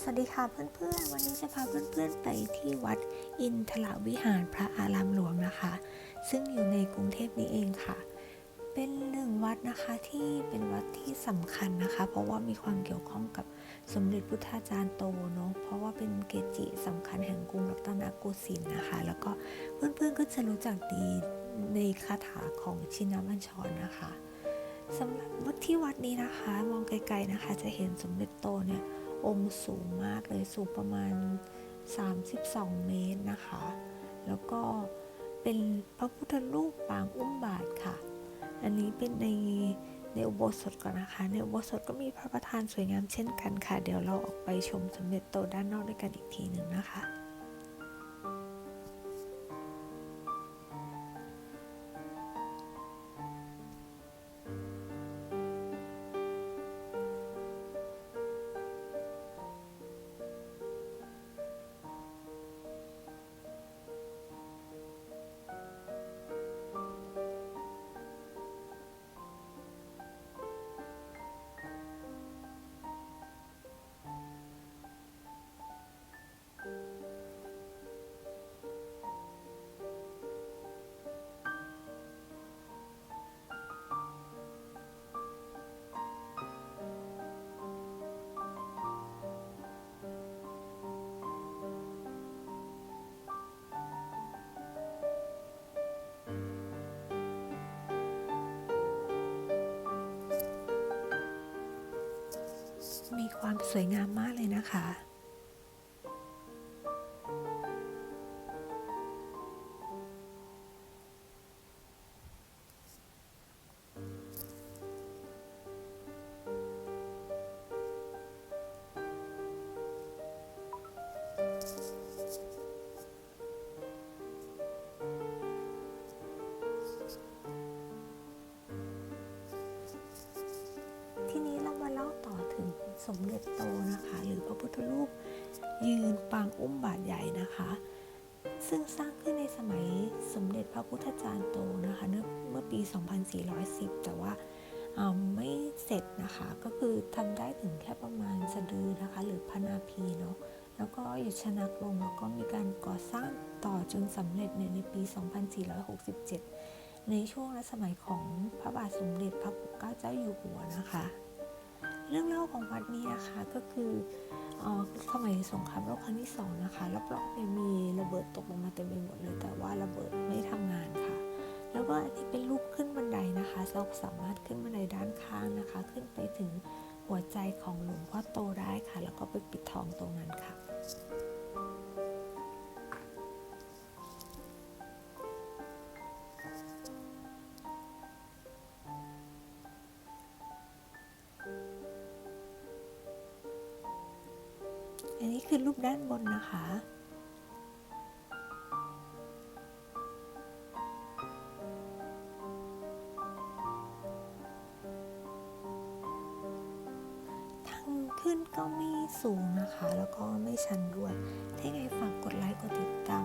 สวัสดีค่ะเพื่อนๆ วันนี้จะพาเพื่อนๆไปที่วัดอินทรวิหารพระอารามหลวงนะคะ ซึ่งอยู่ในกรุงเทพนี้เองค่ะ เป็นหนึ่งวัดนะคะที่เป็นวัดที่สำคัญนะคะ เพราะว่ามีความเกี่ยวข้องกับสมเด็จพุทธาจารย์โตเนาะเพราะว่าเป็นเกจิสำคัญแห่งกรุงรัตนโกสินทร์นะคะ แล้วก็เพื่อนๆก็จะรู้จักดีในคาถาของชินบัญชรนะคะสำหรับวัดที่วัดนี้นะคะ มองไกลๆนะคะ จะเห็นสมเด็จโตเนี่ย องค์สูงมากเลยสูงประมาณ 32 เมตรนะคะ แล้วก็เป็นพระพุทธรูปปางอุ้มบาทค่ะ อันนี้เป็นในในอุโบสถก่อนนะคะ ในอุโบสถก็มีพระประธานสวยงามเช่นกันค่ะ เดี๋ยวเราออกไปชมสมเด็จโตด้านนอกด้วยกันอีกทีหนึ่งนะคะ มีความสวยงามมากเลยนะคะ สมเด็จโตนะคะ หรือพระพุทธรูปยืนปางอุ้มบาทใหญ่นะคะ ซึ่งสร้างขึ้นในสมัยสมเด็จพระพุทธจารย์โตนะคะเมื่อเมื่อปี 2410 แต่ว่าอ่าไม่เสร็จนะคะ ก็คือทำได้ถึงแค่ประมาณสะดือนะคะ หรือพนาพีเนาะแล้วก็หยุดชนักลงแล้วก็มีการก่อสร้างต่อจนสำเร็จในในปี 2467 ในช่วงรัชสมัยของพระบาทสมเด็จพระปกเกล้าเจ้าอยู่หัวนะคะ เรื่องเล่าของวัดนี้นะคะก็คือสมัยสงครามโลกครั้งที่สองนะคะรอบๆเนี่ยมีระเบิดตกลงมาเต็มไปหมดเลย แต่ว่าระเบิดไม่ทำงานค่ะ แล้วก็อันนี้เป็นรูปขึ้นบันไดนะคะเราสามารถขึ้นบันไดด้านข้างนะคะ ขึ้นไปถึงหัวใจของหลวงพ่อโตได้ค่ะ แล้วก็ไปปิดทองตรงนั้นค่ะ อันนี้คือรูปด้านบนนะคะ ทางขึ้นก็ไม่สูงนะคะ แล้วก็ไม่ชันด้วย ถ้าไงฝากกดไลค์ กดติดตาม